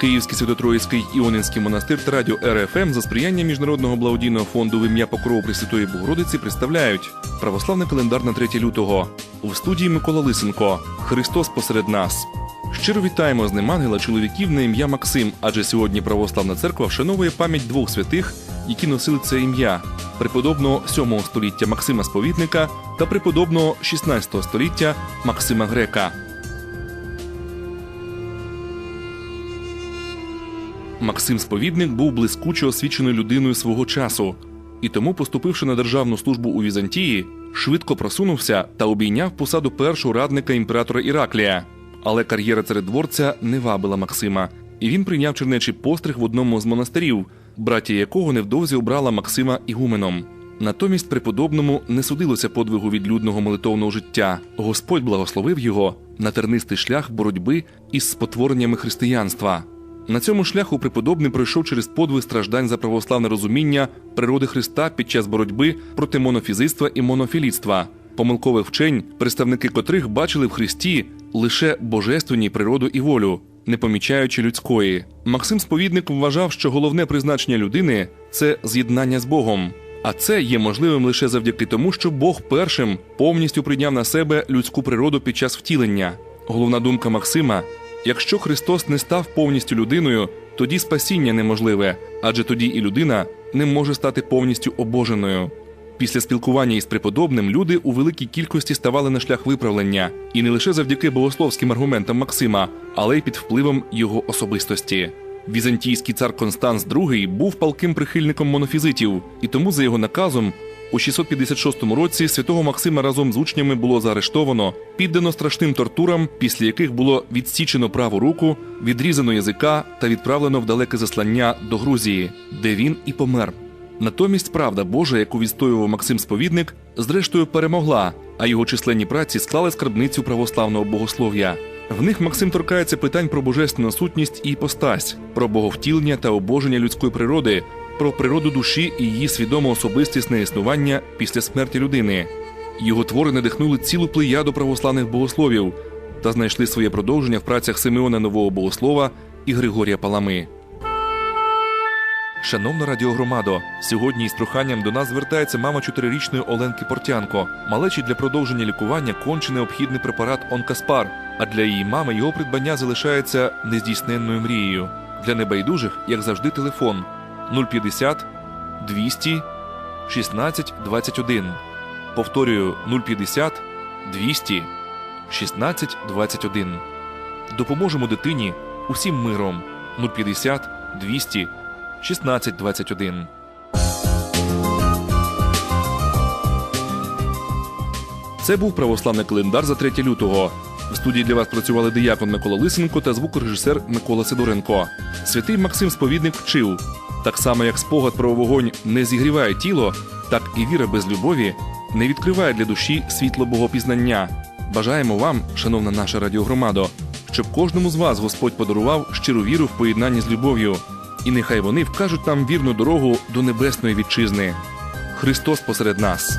Київський Святотроїцький Іонинський монастир та радіо РФМ за сприяння Міжнародного благодійного фонду в ім'я Покрову Пресвятої Богородиці представляють православний календар на 3 лютого. У студії Микола Лисенко. Христос посеред нас. Щиро вітаємо з ним ангела чоловіків на ім'я Максим, адже сьогодні православна церква вшановує пам'ять двох святих, які носили це ім'я преподобного 7 століття Максима Сповідника та преподобного 16 століття Максима Грека. Максим Сповідник був блискуче освіченою людиною свого часу, і тому, поступивши на державну службу у Візантії, швидко просунувся та обійняв посаду першого радника імператора Іраклія. Але кар'єра царедворця не вабила Максима, і він прийняв чернечий постриг в одному з монастирів, братія якого невдовзі обрала Максима ігуменом. Натомість преподобному не судилося подвигу відлюдного молитовного життя. Господь благословив його на тернистий шлях боротьби із спотвореннями християнства. На цьому шляху преподобний пройшов через подвиг страждань за православне розуміння природи Христа під час боротьби проти монофізицтва і монофілітства, помилкових вчень, представники котрих бачили в Христі лише божественні природу і волю, не помічаючи людської. Максим Сповідник вважав, що головне призначення людини це з'єднання з Богом. А це є можливим лише завдяки тому, що Бог першим повністю прийняв на себе людську природу під час втілення. Головна думка Максима Якщо Христос не став повністю людиною, тоді спасіння неможливе, адже тоді і людина не може стати повністю обоженою. Після спілкування із преподобним люди у великій кількості ставали на шлях виправлення, і не лише завдяки богословським аргументам Максима, але й під впливом його особистості. Візантійський цар Констанс II був палким прихильником монофізитів, і тому за його наказом у 656 році святого Максима разом з учнями було заарештовано, піддано страшним тортурам, після яких було відсічено праву руку, відрізано язика та відправлено в далеке заслання до Грузії, де він і помер. Натомість правда Божа, яку відстоював Максим Сповідник, зрештою перемогла, а його численні праці склали скарбницю православного богослов'я. В них Максим торкається питань про божественну сутність і іпостась, про боговтілення та обоження людської природи, про природу душі і її свідоме особистісне існування після смерті людини. Його твори надихнули цілу плеяду православних богословів та знайшли своє продовження в працях Симеона Нового Богослова і Григорія Палами. Шановна радіогромадо, сьогодні із проханням до нас звертається мама чотирирічної Оленки Портянко. Малечі для продовження лікування конче необхідний препарат Онкаспар, а для її мами його придбання залишається нездійсненною мрією. Для небайдужих, як завжди, телефон 050 200 16 21. Повторюю 050 200 16 21. Допоможемо дитині усім миром 050 200 16 21. Це був православний календар за 3 лютого. В студії для вас працювали диякон Микола Лисенко та звукорежисер Микола Сидоренко. Святий Максим Сповідник вчив: так само, як спогад про вогонь не зігріває тіло, так і віра без любові не відкриває для душі світло богопізнання. Бажаємо вам, шановна наша радіогромадо, щоб кожному з вас Господь подарував щиру віру в поєднанні з любов'ю, і нехай вони вкажуть нам вірну дорогу до небесної вітчизни. Христос посеред нас.